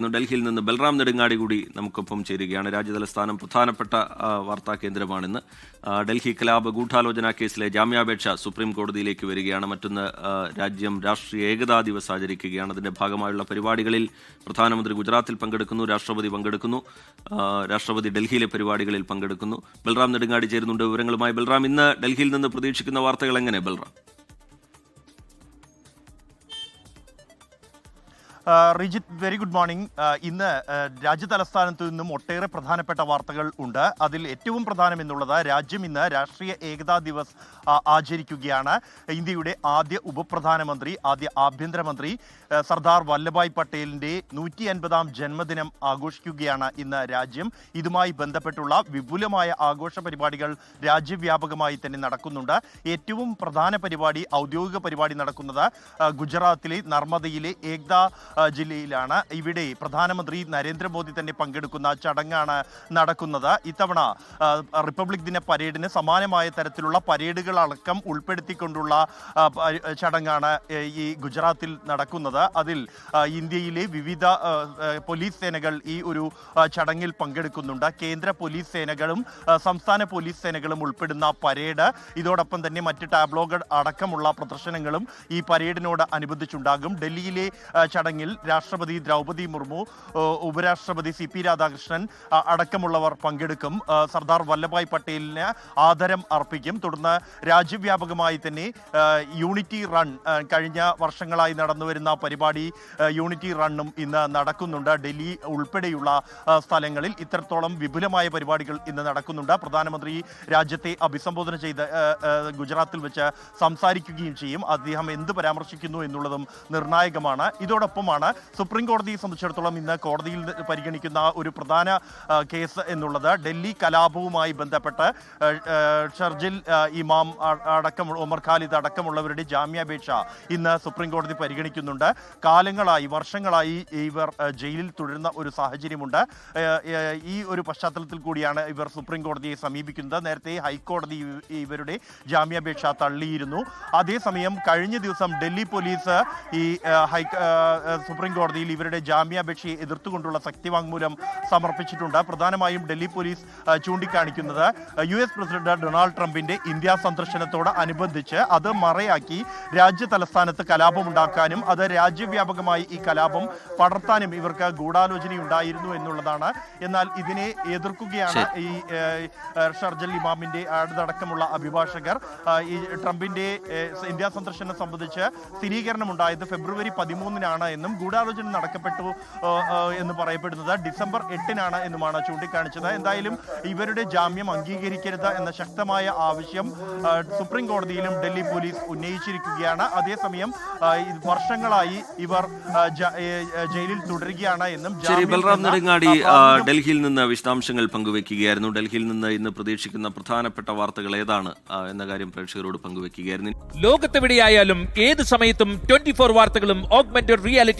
ഇന്ന് ഡൽഹിയിൽ നിന്ന് ബൽറാം നെടുങ്ങാടി കൂടി നമുക്കൊപ്പം ചേരുകയാണ്. രാജ്യതലസ്ഥാനം പ്രധാനപ്പെട്ട വാർത്താ കേന്ദ്രമാണിന്ന്. ഡൽഹി കലാപ ഗൂഢാലോചന കേസിലെ ജാമ്യാപേക്ഷ സുപ്രീം കോടതിയിലേക്ക് വരികയാണ്. മറ്റൊന്ന് രാജ്യം രാഷ്ട്രീയ ഏകതാ ദിവസ് ആചരിക്കുകയാണ്. അതിന്റെ ഭാഗമായുള്ള പരിപാടികളിൽ പ്രധാനമന്ത്രി ഗുജറാത്തിൽ പങ്കെടുക്കുന്നു രാഷ്ട്രപതി പങ്കെടുക്കുന്നു രാഷ്ട്രപതി ഡൽഹിയിലെ പരിപാടികളിൽ പങ്കെടുക്കുന്നു. ബൽറാം നെടുങ്ങാടി ചേരുന്നുണ്ട് വിവരങ്ങളുമായി. ബൽറാം ഇന്ന് ഡൽഹിയിൽ നിന്ന് പ്രതീക്ഷിക്കുന്ന വാർത്തകൾ എങ്ങനെ? Balram. Rijith very good morning ഇന്ന് രാജ്യതലസ്ഥാനത്ത് നിന്നും ഒട്ടേറെ പ്രധാനപ്പെട്ട വാർത്തകൾ ഉണ്ട്. അതിൽ ഏറ്റവും പ്രധാനം എന്നുള്ളത് രാജ്യം ഇന്ന് രാഷ്ട്രീയ ഏകതാ ദിവസ് ആചരിക്കുകയാണ്. ഇന്ത്യയുടെ ആദ്യ ഉപപ്രധാനമന്ത്രി ആദ്യ ആഭ്യന്തരമന്ത്രി സർദാർ വല്ലഭായ് പട്ടേലിന്റെ നൂറ്റി അൻപതാം ജന്മദിനം ആഘോഷിക്കുകയാണ് ഇന്ന് രാജ്യം. ഇതുമായി ബന്ധപ്പെട്ടുള്ള വിപുലമായ ആഘോഷ പരിപാടികൾ രാജ്യവ്യാപകമായി തന്നെ നടക്കുന്നുണ്ട്. ഏറ്റവും പ്രധാന പരിപാടി ഔദ്യോഗിക പരിപാടി നടക്കുന്നത് ഗുജറാത്തിലെ നർമ്മദയിലെ ഏക്ത ജില്ലയിലാണ്. ഇവിടെ പ്രധാനമന്ത്രി നരേന്ദ്രമോദി തന്നെ പങ്കെടുക്കുന്ന ചടങ്ങാണ് നടക്കുന്നത്. ഇത്തവണ റിപ്പബ്ലിക് ദിന പരേഡിന് സമാനമായ തരത്തിലുള്ള പരേഡുകളടക്കം ഉൾപ്പെടുത്തിക്കൊണ്ടുള്ള ചടങ്ങാണ് ഈ ഗുജറാത്തിൽ നടക്കുന്നത്. അതിൽ ഇന്ത്യയിലെ വിവിധ പോലീസ് സേനകൾ ഈ ഒരു ചടങ്ങിൽ പങ്കെടുക്കുന്നുണ്ട്. കേന്ദ്ര പോലീസ് സേനകളും സംസ്ഥാന പോലീസ് സേനകളും ഉൾപ്പെടുന്ന പരേഡ്. ഇതോടൊപ്പം തന്നെ മറ്റ് ടാബ്ലോകൾ അടക്കമുള്ള പ്രദർശനങ്ങളും ഈ പരേഡിനോട് അനുബന്ധിച്ചുണ്ടാകും. ഡൽഹിയിലെ ആ, ചടങ്ങിൽ രാഷ്ട്രപതി ദ്രൗപതി മുർമു ഉപരാഷ്ട്രപതി സി പി രാധാകൃഷ്ണൻ അടക്കമുള്ളവർ പങ്കെടുക്കും. സർദാർ വല്ലഭായ് പട്ടേലിന് ആദരം അർപ്പിക്കും. തുടർന്ന് രാജ്യവ്യാപകമായി തന്നെ യൂണിറ്റി റൺ കഴിഞ്ഞ വർഷങ്ങളായി നടന്നു വരുന്ന പരിപാടി യൂണിറ്റി റണ്ണും ഇന്ന് നടക്കുന്നുണ്ട്. ഡൽഹി ഉൾപ്പെടെയുള്ള സ്ഥലങ്ങളിൽ ഇത്രത്തോളം വിപുലമായ പരിപാടികൾ ഇന്ന് നടക്കുന്നുണ്ട്. പ്രധാനമന്ത്രി രാജ്യത്തെ അഭിസംബോധന ചെയ്ത് ഗുജറാത്തിൽ വെച്ച് സംസാരിക്കുകയും ചെയ്യും. അദ്ദേഹം എന്ത് പരാമർശിക്കുന്നു എന്നുള്ളതും നിർണായകമാണ്. ഇതോടൊപ്പമാണ് സുപ്രീം കോടതിയെ സംബന്ധിച്ചിടത്തോളം ഇന്ന് കോടതിയിൽ പരിഗണിക്കുന്ന ഒരു പ്രധാന കേസ് എന്നുള്ളത് ഡൽഹി കലാപവുമായി ബന്ധപ്പെട്ട് ഷർജിൽ ഇമാം അടക്കം ഉമർ ഖാലിദ് അടക്കമുള്ളവരുടെ ജാമ്യാപേക്ഷ ഇന്ന് സുപ്രീം കോടതി പരിഗണിക്കുന്നുണ്ട്. കാലങ്ങളായി വർഷങ്ങളായി ഇവർ ജയിലിൽ തുടരുന്ന ഒരു സാഹചര്യമുണ്ട്. ഈ ഒരു പശ്ചാത്തലത്തിൽ കൂടിയാണ് ഇവർ സുപ്രീം കോടതിയെ സമീപിക്കുന്നത്. നേരത്തെ ഹൈക്കോടതി ഇവ- ഇവരുടെ ജാമ്യാപേക്ഷ തള്ളിയിരുന്നു. അതേസമയം കഴിഞ്ഞ ദിവസം ഡൽഹി പോലീസ് ഈ ഹൈ സുപ്രീം കോടതിയിൽ ഇവരുടെ ജാമ്യാപേക്ഷയെ എതിർത്തുകൊണ്ടുള്ള ശക്തിവാങ്മൂലം സമർപ്പിച്ചിട്ടുണ്ട്. പ്രധാനമായും ഡൽഹി പോലീസ് ചൂണ്ടിക്കാണിക്കുന്നത് യു എസ് പ്രസിഡന്റ് ഡൊണാൾഡ് ട്രംപിന്റെ ഇന്ത്യ സന്ദർശനത്തോട് അനുബന്ധിച്ച് അത് മറയാക്കി രാജ്യ തലസ്ഥാനത്ത് കലാപമുണ്ടാക്കാനും അത് രാജ്യവ്യാപകമായി ഈ കലാപം പടർത്താനും ഇവർക്ക് ഗൂഢാലോചനയുണ്ടായിരുന്നു എന്നുള്ളതാണ്. എന്നാൽ ഇതിനെ എതിർക്കുകയാണ് ഈ ഷർജൽ ഇമാമിന്റെ അടുത്തടക്കമുള്ള അഭിഭാഷകർ. ഈ ട്രംപിന്റെ ഇന്ത്യ സന്ദർശനം സംബന്ധിച്ച് സ്ഥിരീകരണം ഉണ്ടായത് ഫെബ്രുവരി പതിമൂന്നിനാണ് എന്നും ഗൂഢാലോചന നടക്കപ്പെട്ടു എന്ന് പറയപ്പെടുന്നത്. ഡിസംബർ എട്ടിനാണ് എന്നുമാണ് ചൂണ്ടിക്കാണിച്ചത്. എന്തായാലും ഇവരുടെ ജാമ്യം അംഗീകരിക്കരുത് എന്ന ശക്തമായ ആവശ്യം സുപ്രീം കോടതിയിലും ഡൽഹി പോലീസ് ഉന്നയിച്ചിരിക്കുകയാണ്. അതേസമയം വർഷങ്ങളായി ഇവർ ജയിലിൽ തുടരുകയാണ് എന്നും ശരി ബൽറാം നെടുങ്ങാടി ഡൽഹിയിൽ നിന്ന് വിശദാംശങ്ങൾ പങ്കുവെക്കുകയായിരുന്നു. ഡൽഹിയിൽ നിന്ന് ഇന്ന് പ്രതീക്ഷിക്കുന്ന പ്രധാനപ്പെട്ട വാർത്തകൾ ഏതാണ് എന്ന കാര്യം പ്രേക്ഷകരോട് പങ്കുവെക്കുകയായിരുന്നു. ലോകത്തെവിടെയായാലും ഏത് സമയത്തും ട്വന്റി ഫോർ വാർത്തകളും ഓഗ്മെന്റഡ് റിയാലിറ്റി